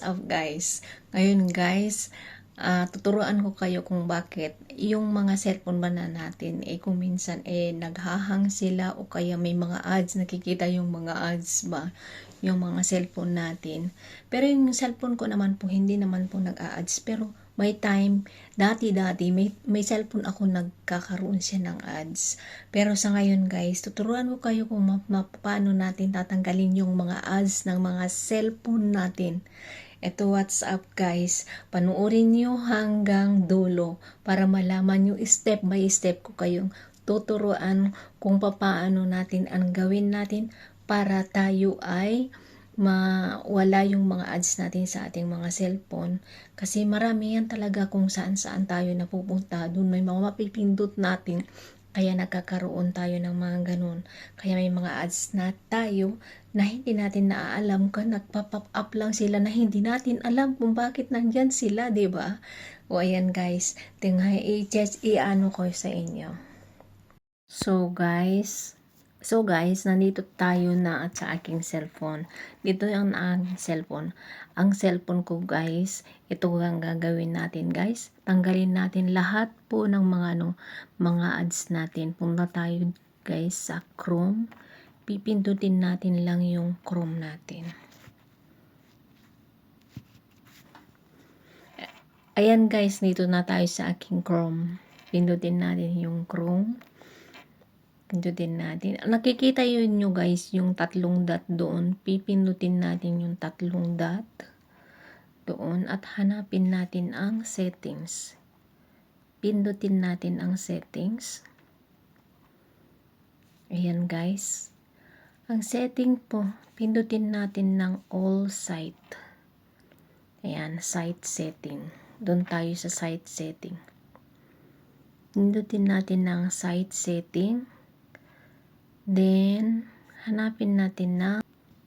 up guys? Ngayon guys, ah, tuturuan ko kayo kung bakit yung mga cellphone ba na natin eh kung minsan eh naghahang sila o kaya may mga ads, nakikita yung mga ads ba yung mga cellphone natin. Pero yung cellphone ko naman po, hindi naman po nag-a-ads. Pero may time, dati-dati, may, may cellphone ako nagkakaroon siya ng ads. Pero sa ngayon guys, tuturuan ko kayo kung ma- ma- paano natin tatanggalin yung mga ads ng mga cellphone natin. Ito WhatsApp guys, panuorin nyo hanggang dulo para malaman yung step by step ko kayong tuturuan kung paano natin ang gawin natin para tayo ay mawala yung mga ads natin sa ating mga cellphone. Kasi marami yan talaga kung saan saan tayo napupunta. Doon may mga mapipindot natin. Kaya nagkakaroon tayo ng mga ganun. Kaya may mga ads na tayo na hindi natin naaalam ka. Nagpa-pop up lang sila na hindi natin alam kung bakit nandyan sila, ba? O ayan guys, tingnan i-check i-ano ko sa inyo. So guys, So guys, nandito tayo na at sa aking cellphone. Dito yung aking cellphone. Ang cellphone ko guys, ito ang gagawin natin guys. Tanggalin natin lahat po ng mga ano, mga ads natin. Punta tayo guys sa Chrome. Pipindutin natin lang yung Chrome natin. Ayan guys, dito na tayo sa aking Chrome. Pindutin natin yung Chrome. Pindutin natin. Nakikita yun nyo guys, yung tatlong dot doon. Pipindutin natin yung tatlong dot doon at hanapin natin ang settings. Pindutin natin ang settings. Ayan guys. Ang setting po, pindutin natin ng all site. Ayan, site setting. Doon tayo sa site setting. Pindutin natin ng site setting. Then, hanapin natin na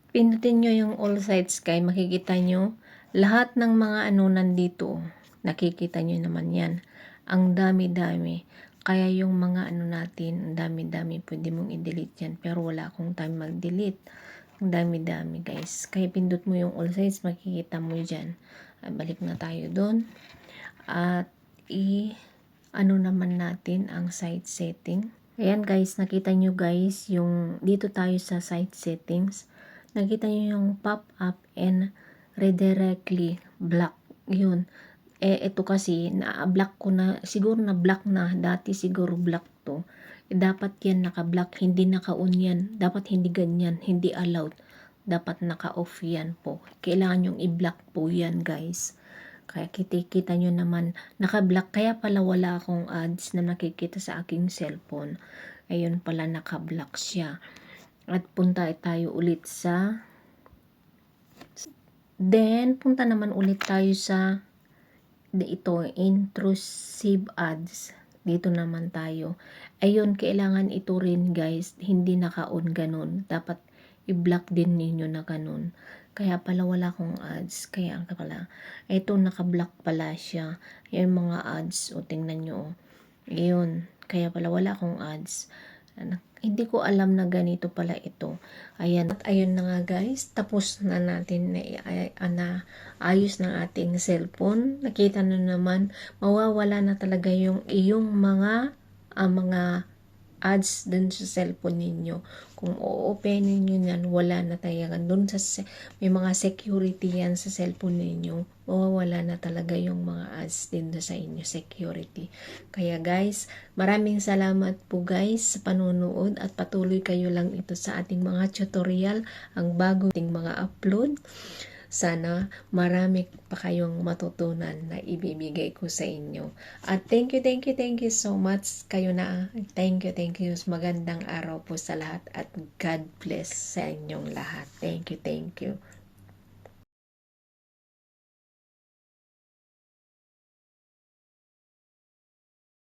pindutin nyo yung all sites kay makikita nyo lahat ng mga ano nandito. Nakikita nyo naman yan. Ang dami-dami. Kaya yung mga ano natin, ang dami-dami, pwede mong i-delete yan. Pero wala akong time mag-delete. Ang dami-dami guys. Kaya pindot mo yung all sites, makikita mo dyan. At balik na tayo doon. At i ano naman natin ang site setting. Ayan guys, nakita nyo guys, yung dito tayo sa site settings. Nakita nyo yung pop up and redirectly block. Yun. Eh, ito kasi, na-block ko na, siguro na-block na, dati siguro block to. Eh, dapat yan naka-block, hindi naka-on yan. Dapat hindi ganyan, hindi allowed. Dapat naka-off yan po. Kailangan yung i-block po yan guys. Kaya kita nyo naman, naka-block. Kaya pala wala akong ads na nakikita sa aking cellphone. Ayun pala, naka-block siya. At punta tayo ulit sa... Then, punta naman ulit tayo sa ito, intrusive ads. Dito naman tayo. Ayun, kailangan ito rin guys, hindi naka-on ganun. Dapat i-block din ninyo na ganun. Kaya pala wala akong ads. Kaya pala, ito naka-block pala siya. Yan mga ads. O tingnan nyo. Oh. Ayun. Kaya pala wala akong ads. Hindi ko alam na ganito pala ito. Ayan. At ayun na nga guys. Tapos na natin na, ay, na ayos ng ating cellphone. Nakita na naman. Mawawala na talaga yung iyong mga uh, mga ads dun sa cellphone ninyo. Kung o-openin nyo yan, wala na talaga. Dun sa, may mga security yan sa cellphone ninyo. Mawawala na talaga yung mga ads din sa inyo, security. Kaya guys, maraming salamat po guys sa panunood at patuloy kayo lang ito sa ating mga tutorial, ang bago ting mga upload. Sana marami pa kayong matutunan na ibibigay ko sa inyo. At thank you, thank you, thank you so much kayo na. Thank you, thank you. Magandang araw po sa lahat at God bless sa inyong lahat. Thank you, thank you.